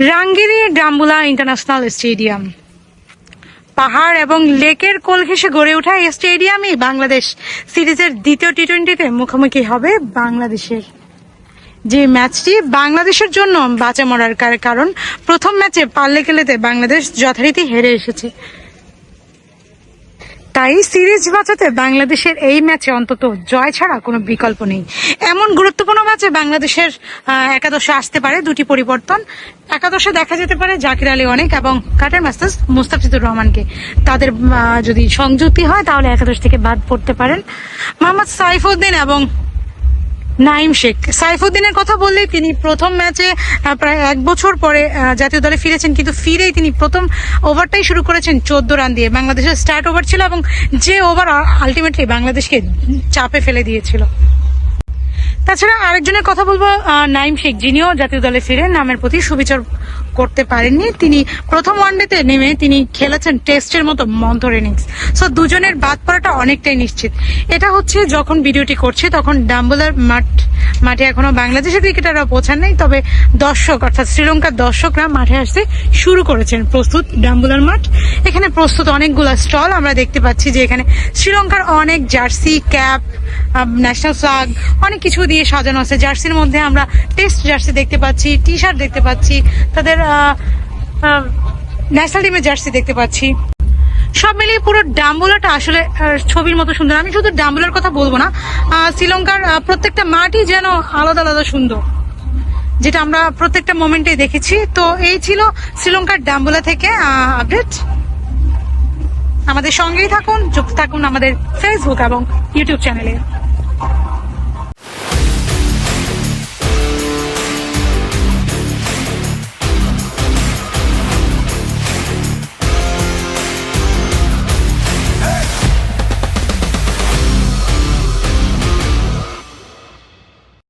রাঙ্গিরি Dambulla international stadium. পাহাড় এবং লেকের কোল ঘেসে গড়ে ওঠা এই স্টেডিয়ামে বাংলাদেশ সিরিজের দ্বিতীয় টি টোয়েন্টিতে মুখোমুখি হবে বাংলাদেশের। যে ম্যাচটি বাংলাদেশের জন্য বাঁচা মরার কারণ প্রথম ম্যাচে পাল্লে খেলেতে বাংলাদেশ যথারীতি হেরে এসেছে। তাই সিরিজ বাঁচাতে বাংলাদেশের এই ম্যাচে অন্তত জয় ছাড়া কোনো বিকল্প নেই। এমন গুরুত্বপূর্ণ ম্যাচে বাংলাদেশের একাদশে আসতে পারে দুটি পরিবর্তন। একাদশে দেখা যেতে পারে জাকির আলী অনেক এবং কাটার মাস্টার্স মুস্তাফিজুর রহমানকে। তাদের যদি সংযুক্তি হয় তাহলে একাদশ থেকে বাদ পড়তে পারেন। মোহাম্মদ সাইফুদ্দিন এবং নাইম শেখ। সাইফুদ্দিনের কথা বললে তিনি প্রথম ম্যাচে প্রায় এক বছর পরে জাতীয় দলে ফিরেছেন, কিন্তু ফিরেই তিনি প্রথম ওভারটাই শুরু করেছেন চোদ্দ রান দিয়ে। বাংলাদেশের স্টার্ট ওভার ছিল এবং যে ওভার আলটিমেটলি বাংলাদেশকে চাপে ফেলে দিয়েছিল। তাছাড়া আরেকজনের কথা বলব নাইম শেখ। যিনিও জাতীয় দলে ফিরে নামের প্রতি সুবিচার করতে পারেননি। তিনি প্রথম ওয়ানডেতে নেমে তিনি খেলেছেন টেস্টের মতো মন্থর ইনিংস। সো দুজনের বাদ পড়াটা অনেকটাই নিশ্চিত। এটা হচ্ছে যখন ভিডিওটি করছে, তখন ডাম্বুলার মাঠ, মাঠে এখনও বাংলাদেশের ক্রিকেটাররা পৌঁছান নাই, তবে দর্শক, অর্থাৎ শ্রীলঙ্কার দর্শকরা মাঠে আসতে শুরু করেছেন প্রস্তুত ডাম্বুলার মাঠ। এখানে প্রস্তুত অনেকগুলো স্টল আমরা দেখতে পাচ্ছি যে এখানে শ্রীলঙ্কার অনেক জার্সি, ক্যাপ ন্যাশনাল ফ্লাগ অনেক কিছু দিয়ে সাজানো আছে। জার্সির মধ্যে আমরা টেস্ট জার্সি দেখতে পাচ্ছি টি শার্ট দেখতে পাচ্ছি, তাদের ন্যাশনাল টিমের জার্সি দেখতে পাচ্ছি। সব মিলিয়ে পুরো ডাম্বুলাটা আসলে ছবির মতো সুন্দর। আমি শুধু ডাম্বুলার কথা বলব না শ্রীলঙ্কার প্রত্যেকটা মাঠই যেন আলাদা আলাদা সুন্দর, যেটা আমরা প্রত্যেকটা মোমেন্টে দেখেছি। তো এই ছিল শ্রীলঙ্কার ডাম্বুলা থেকে আপডেট আমাদের সঙ্গেই থাকুন, যুক্ত থাকুন আমাদের ফেসবুক এবং ইউটিউব চ্যানেলে